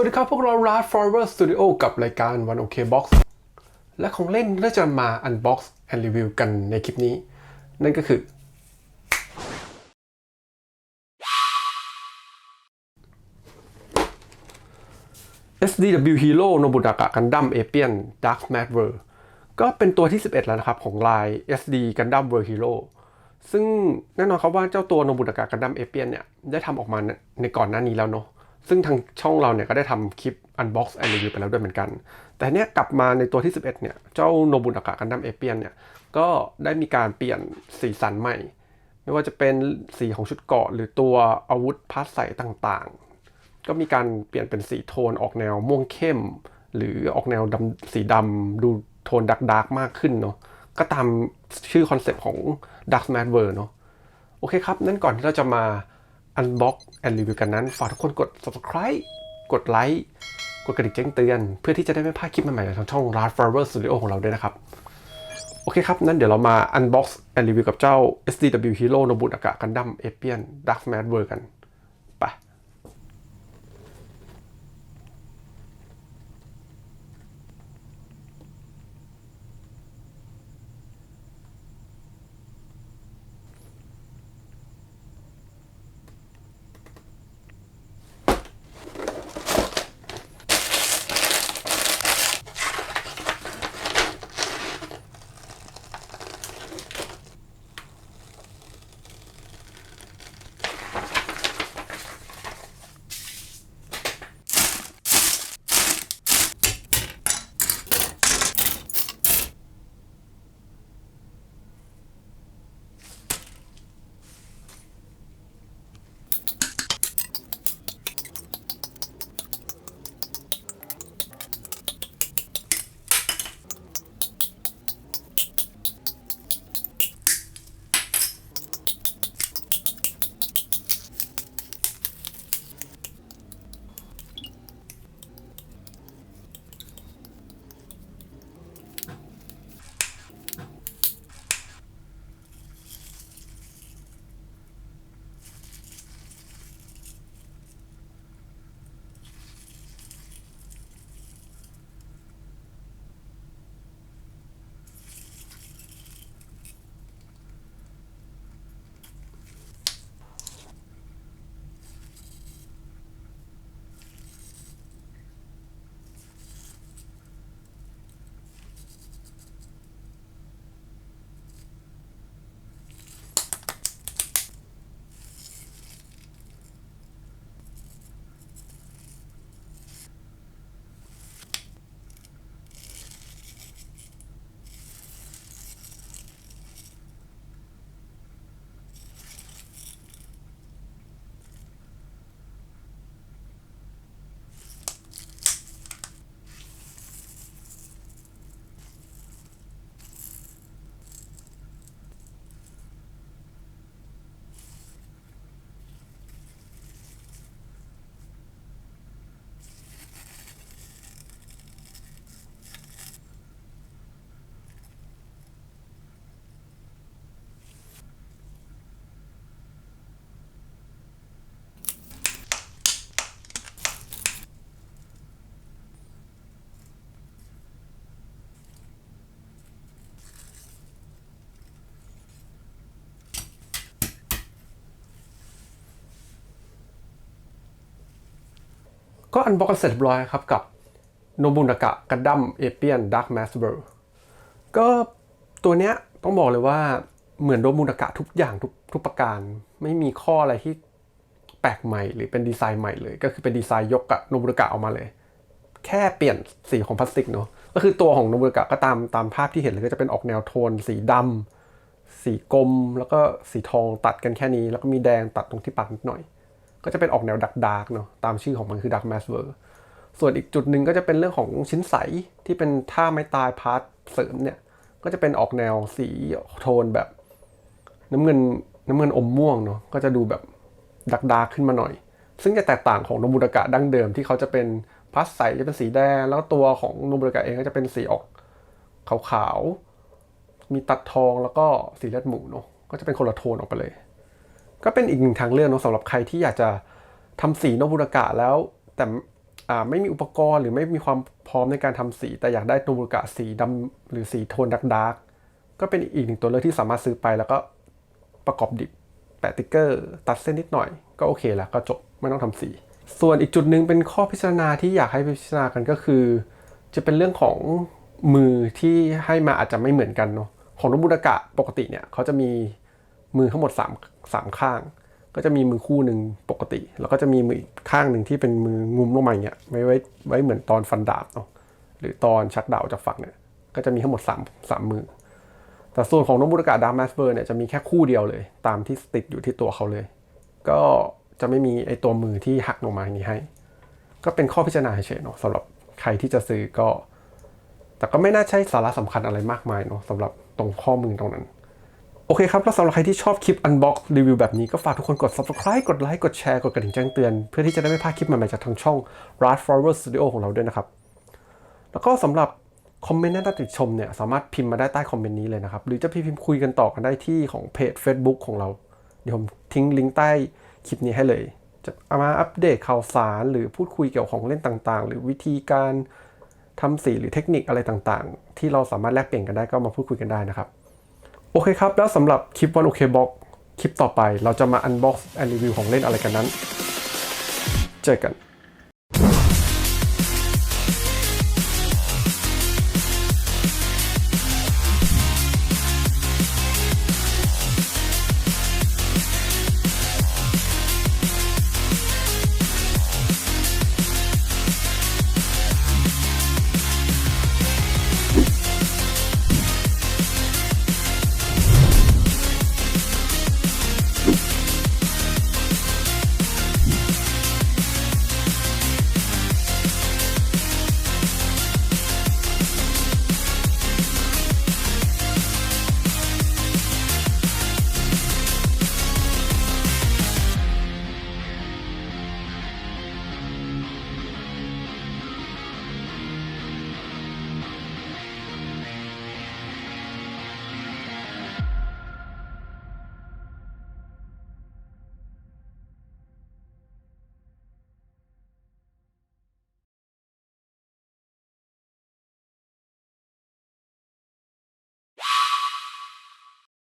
วัสดีครับพวกเรา r a d Forever Studio กับรายการ One OK Box และของเล่นที่เราจะมา Unbox and Review กันในคลิปนี้ นั่นก็คือ SDW Hero Nobunaka Gundam Apian Dark Smash World ก็เป็นตัวที่ 11 แล้วนะครับของลาย SD Gundam World Hero ซึ่งแน่นอนครับว่าเจ้าตัว Nobunaka Gundam Apian เนี่ย ได้ทำออกมาในก่อนหน้านี้แล้วเนาะ ซึ่งทางช่องเราเนี่ยก็ได้ทำคลิป Unbox and Review ไปแล้วด้วยเหมือนกัน แต่เนี้ยกลับมาในตัวที่ 11 เนี่ย เจ้า Nobunaka Gundam Apian เนี่ย ก็ได้มีการเปลี่ยนสีสันใหม่ ไม่ว่าจะเป็นสีของชุดเกราะ หรือตัวอาวุธพาร์ทใส่ต่างๆ ก็มีการเปลี่ยนเป็นสีโทนออกแนวม่วงเข้ม หรือออกแนวดำสีดำดูโทนดักดาร์กมากขึ้นเนาะก็ตามชื่อคอนเซปต์ของ Dark Smash World เนาะโอเคครับ นั่นก่อนที่เราจะมา Unbox and Review กันนั้น ฝากทุกคนกด Subscribe กดไลค์กดกระดิ่งแจ้งเตือน เพื่อที่จะได้ไม่พลาดคลิปใหม่ๆจากทางช่อง r a d Flower Studio ของเราด้วยนะครับ โอเคครับ นั่นเดี๋ยวเรามา Unbox and Review กับเจ้า SDW Hero Nobunaka Gundam Apian Dark m a d w e r กัน ก็อันบ็อกกันเสร็จเรียบร้อยครับกับโนบุนากะกันดั้มเอเปียนดักแมสเบอร์ก็ตัวเนี้ยต้องบอกเลยว่าเหมือนโนบุนากะทุกอย่างทุกทุกประการ ไม่มีข้ออะไรที่แปลกใหม่หรือเป็นดีไซน์ใหม่เลย ก็คือเป็นดีไซน์ยกกับโนบุนากะออกมาเลย แค่เปลี่ยนสีของพลาสติกเนาะก็คือตัวของโนบุนากะก็ตามตามภาพที่เห็นเลยก็จะเป็นออกแนวโทน สีดำสีกลมแล้วก็สีทองตัดกันแค่นี้ แล้วก็มีแดงตัดตรงที่ปากนิดหน่อย ก็จะเป็นออกแนวดักดาร์กเนาะตามชื่อของมันคือดักแมสเวอร์ส่วนอีกจุดหนึ่งก็จะเป็นเรื่องของชิ้นใสที่เป็นท่าไม้ตายพาร์ทเสริมเนี่ย ก็จะเป็นออกแนวสีโทนแบบ น้ำเงินน้ำเงินอมม่วงเนาะก็จะดูแบบดักดาร์กขึ้นมาหน่อย ซึ่งจะแตกต่างของโนบุรากะดั้งเดิมที่เขาจะเป็นพาสใสจะเป็นสีแดง แล้วตัวของโนบุรากะเองก็จะเป็นสีออกขาวๆมีตัดทองแล้วก็สีเลือดหมูเนาะก็จะเป็นคนละโทนออกไปเลย ก็เป็นอีกหนึ่งทางเลือกเนอะสำหรับใครที่อยากจะทำสีโนบุรกะแล้ว แต่ไม่มีอุปกรณ์หรือไม่มีความพร้อมในการทำสี แต่อยากได้โนบุรกะสีดำหรือสีโทนดักดาร์กก็เป็นอีกหนึ่งตัวเลือกที่สามารถซื้อไปแล้วก็ประกอบดิบแปะติ๊กเกอร์ ตัดเส้นนิดหน่อย ก็โอเคแล้วก็จบไม่ต้องทำสี ส่วนอีกจุดหนึ่งเป็นข้อพิจารณาที่อยากให้พิจารณากันก็คือ จะเป็นเรื่องของมือที่ให้มาอาจจะไม่เหมือนกันเนาะของโนบุดากะปกติเนี่ยเขาจะมีมือทั้งหมด 3 3ข้าง ก็จะมีมือคู่หนึ่งปกติ แล้วก็จะมีมืออีกข้างหนึ่งที่เป็นมืองุมลงมาอย่างเงี้ยไว้ไว้ไว้เหมือนตอนฟันดาบเนาะหรือตอนชักดาบจากฝักเนี่ยก็จะมีทั้งหมด3 3มือ แต่ส่วนของโนบุดากะดาร์ m มสเบอร์เนี่ยจะมีแค่คู่เดียวเลย ตามที่ติดอยู่ที่ตัวเขาเลย ก็จะไม่มีไอตัวมือที่หักลงมาอย่างนี้ให้ ก็เป็นข้อพิจารณาเฉยเนาะสำหรับใครที่จะซื้อก็ แต่ก็ไม่น่าใช่สาระสำคัญอะไรมากมายเนาะสำหรับตรงข้อมือตรงนั้น โอเคครับ แล้วสำหรับใครที่ชอบคลิป Unbox รีวิวแบบนี้ก็ฝากทุกคนกด Subscribe กดไลค์ กดแชร์ กดกระดิ่งแจ้งเตือน เพื่อที่จะได้ไม่พลาดคลิปใหม่ๆจากทางช่อง Rad Flower Studio ของเราด้วยนะครับ แล้วก็สำหรับคอมเมนต์น่าติชมเนี่ยสามารถพิมพ์มาได้ใต้คอมเมนต์นี้เลยนะครับ หรือจะพิมพ์คุยกันต่อกันได้ที่ของเพจ Facebook ของเรา เดี๋ยวผมทิ้งลิงก์ใต้คลิปนี้ให้เลย จะเอามาอัปเดตข่าวสารหรือพูดคุยเกี่ยวของเล่นต่างๆ หรือวิธีการทำสีหรือเทคนิคอะไรต่างๆ ที่เราสามารถแลกเปลี่ยนกันได้ก็มาพูดคุยกันได้นะครับ โอเคครับ แล้วสำหรับคลิปวันโอเคบ็อกคลิปต่อไปเราจะมาอันบ็อกซ์แอนรีวิวของเล่นอะไรกันนั้น เจอกัน